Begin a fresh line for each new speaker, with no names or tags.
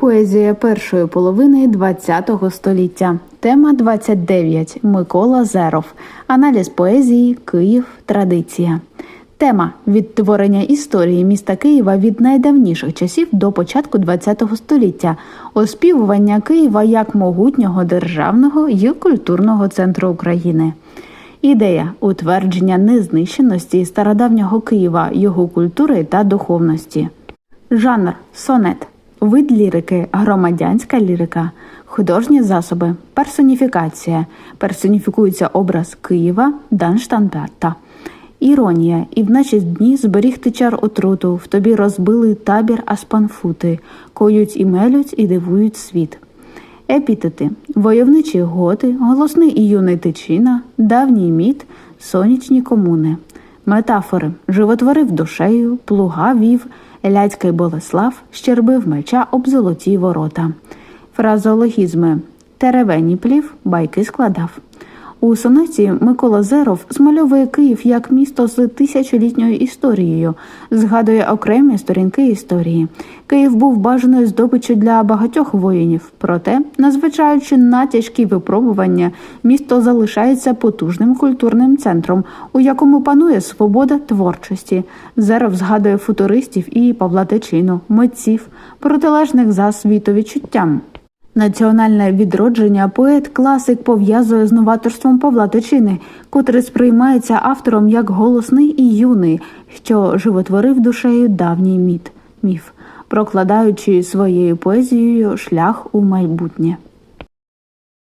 Поезія першої половини ХХ століття. Тема 29. Микола Зеров. Аналіз поезії Київ. Традиція. Тема відтворення історії міста Києва від найдавніших часів до початку ХХ століття, оспівування Києва як могутнього державного і культурного центру України. Ідея утвердження незнищеності стародавнього Києва, його культури та духовності. Жанр сонет. Вид лірики, громадянська лірика, художні засоби, персоніфікація. Персоніфікується образ Києва, Данштанберта. Іронія, і в наші дні зберіг ти чар отруту, в тобі розбили табір аспанфути, коють і мелють, і дивують світ. Епітети войовничі готи, голосний і юний тичина, давній міт, сонячні комуни. Метафори животворив душею, плуга вів, ляцький Болеслав щербив меча об золоті ворота. Фразологізми теревені плів, байки складав. У сонеті Микола Зеров змальовує Київ як місто з тисячолітньою історією, згадує окремі сторінки історії. Київ був бажаною здобиччю для багатьох воїнів. Проте, незважаючи на тяжкі випробування, місто залишається потужним культурним центром, у якому панує свобода творчості. Зеров згадує футуристів і Павла Тичину, митців, протилежних за світовідчуттям. Національне відродження поет-класик пов'язує з новаторством Павла Тичини, котрий сприймається автором як голосний і юний, що животворив душею давній міт, міф, прокладаючи своєю поезією шлях у майбутнє.